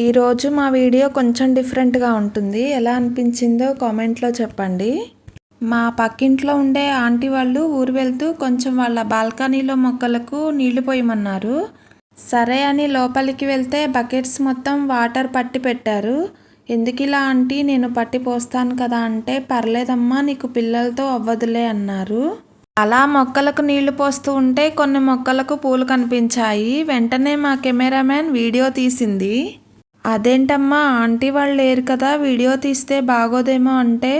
ఈరోజు మా వీడియో కొంచెం డిఫరెంట్గా ఉంటుంది. ఎలా అనిపించిందో కామెంట్లో చెప్పండి. మా పక్కింట్లో ఉండే ఆంటీ వాళ్ళు ఊరు వెళ్తూ కొంచెం వాళ్ళ బాల్కనీలో మొక్కలకు నీళ్ళు పోయమన్నారు. సరే అని లోపలికి వెళ్తే బకెట్స్ మొత్తం వాటర్ పట్టి పెట్టారు. ఎందుకు ఇలా ఆంటీ నేను పట్టి పోస్తాను కదా అంటే పర్లేదమ్మా నీకు పిల్లలతో అవ్వదులే అన్నారు. అలా మొక్కలకు నీళ్ళు పోస్తూ ఉంటే కొన్ని మొక్కలకు పూలు కనిపించాయి. వెంటనే మా కెమెరామ్యాన్ వీడియో తీసింది. అదేంటమ్మా ఆంటీ వాళ్ళు లేరు కదా వీడియో తీస్తే బాగోదేమో అంటే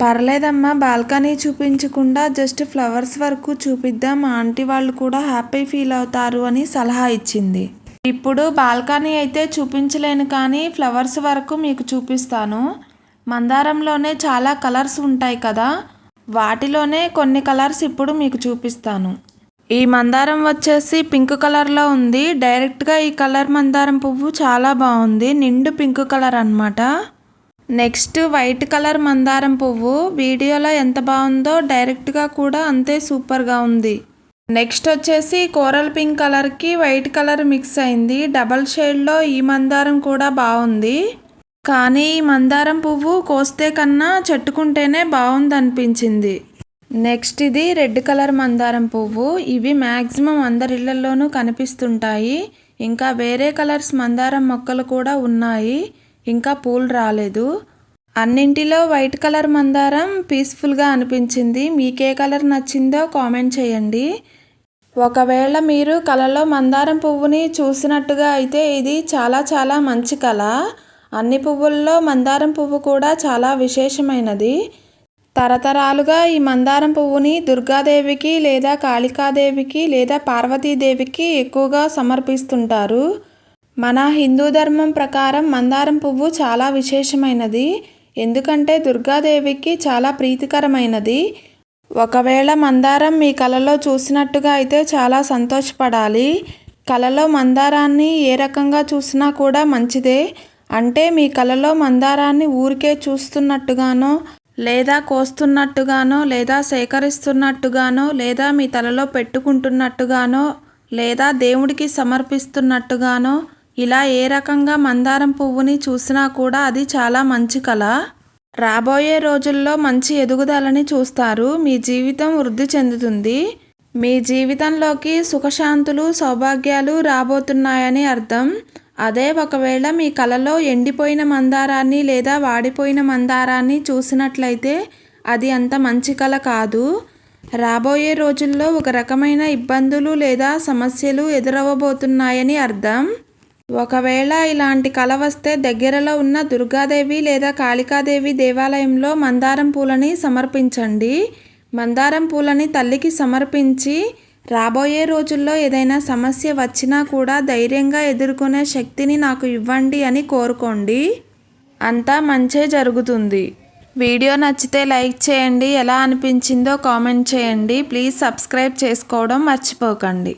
పర్లేదమ్మా బాల్కనీ చూపించకుండా జస్ట్ ఫ్లవర్స్ వరకు చూపిద్దాం ఆంటీ వాళ్ళు కూడా హ్యాపీ ఫీల్ అవుతారు అని సలహా ఇచ్చింది. ఇప్పుడు బాల్కనీ అయితే చూపించలేను కానీ ఫ్లవర్స్ వరకు మీకు చూపిస్తాను. మందారంలోనే చాలా కలర్స్ ఉంటాయి కదా వాటిలోనే కొన్ని కలర్స్ ఇప్పుడు మీకు చూపిస్తాను. ఈ మందారం వచ్చేసి పింక్ కలర్లో ఉంది. డైరెక్ట్గా ఈ కలర్ మందారం పువ్వు చాలా బాగుంది. నిండు పింక్ కలర్ అనమాట నెక్స్ట్ వైట్ కలర్ మందారం పువ్వు. వీడియోలో ఎంత బాగుందో డైరెక్ట్గా కూడా అంతే సూపర్గా ఉంది. నెక్స్ట్ వచ్చేసి కోరల్ పింక్ కలర్కి వైట్ కలర్ మిక్స్ అయింది. డబల్ షేడ్లో ఈ మందారం కూడా బాగుంది. కానీ ఈ మందారం పువ్వు కోస్తే కన్నా చెట్టుకుంటేనే బాగుందనిపించింది. నెక్స్ట్ ఇది రెడ్ కలర్ మందారం పువ్వు. ఇవి మ్యాక్సిమం అందరిళ్ళలోనూ కనిపిస్తుంటాయి. ఇంకా వేరే కలర్స్ మందారం మొక్కలు కూడా ఉన్నాయి. ఇంకా పూలు రాలేదు. అన్నింటిలో వైట్ కలర్ మందారం పీస్ఫుల్గా అనిపించింది. మీకే కలర్ నచ్చిందో కామెంట్ చేయండి. ఒకవేళ మీరు కలలో మందారం పువ్వుని చూసినట్టుగా అయితే ఇది చాలా చాలా మంచి కళ. అన్ని పువ్వుల్లో మందారం పువ్వు కూడా చాలా విశేషమైనది. తరతరాలుగా ఈ మందారం పువ్వుని దుర్గాదేవికి లేదా కాళికాదేవికి లేదా పార్వతీదేవికి ఎక్కువగా సమర్పిస్తుంటారు. మన హిందూ ధర్మం ప్రకారం మందారం పువ్వు చాలా విశేషమైనది. ఎందుకంటే దుర్గాదేవికి చాలా ప్రీతికరమైనది. ఒకవేళ మందారం మీ కలలో చూసినట్టుగా అయితే చాలా సంతోషపడాలి. కలలో మందారాన్ని ఏ రకంగా చూసినా కూడా మంచిదే. అంటే మీ కలలో మందారాన్ని ఊరికే చూస్తున్నట్టుగానో లేదా కోస్తున్నట్టుగానో లేదా సేకరిస్తున్నట్టుగానో లేదా మీ తలలో పెట్టుకుంటున్నట్టుగానో లేదా దేవుడికి సమర్పిస్తున్నట్టుగానో ఇలా ఏ రకంగా మందారం పువ్వుని చూసినా కూడా అది చాలా మంచి కళ. రాబోయే రోజుల్లో మంచి ఎదుగుదలని చూస్తారు. మీ జీవితం వృద్ధి చెందుతుంది. మీ జీవితంలోకి సుఖశాంతులు సౌభాగ్యాలు రాబోతున్నాయని అర్థం. అదే ఒకవేళ మీ కలలో ఎండిపోయిన మందారాన్ని లేదా వాడిపోయిన మందారాన్ని చూసినట్లయితే అది అంత మంచి కళ కాదు. రాబోయే రోజుల్లో ఒక రకమైన ఇబ్బందులు లేదా సమస్యలు ఎదురవ్వబోతున్నాయని అర్థం. ఒకవేళ ఇలాంటి కళ వస్తే దగ్గరలో ఉన్న దుర్గాదేవి లేదా కాళికాదేవి దేవాలయంలో మందారం పూలని సమర్పించండి. మందారం పూలని తల్లికి సమర్పించి రాబోయే రోజుల్లో ఏదైనా సమస్య వచ్చినా కూడా ధైర్యంగా ఎదుర్కొనే శక్తిని నాకు ఇవ్వండి అని కోరుకోండి. అంతా మంచే జరుగుతుంది. వీడియో నచ్చితే లైక్ చేయండి. ఎలా అనిపించిందో కామెంట్ చేయండి. ప్లీజ్ సబ్స్క్రైబ్ చేసుకోవడం మర్చిపోకండి.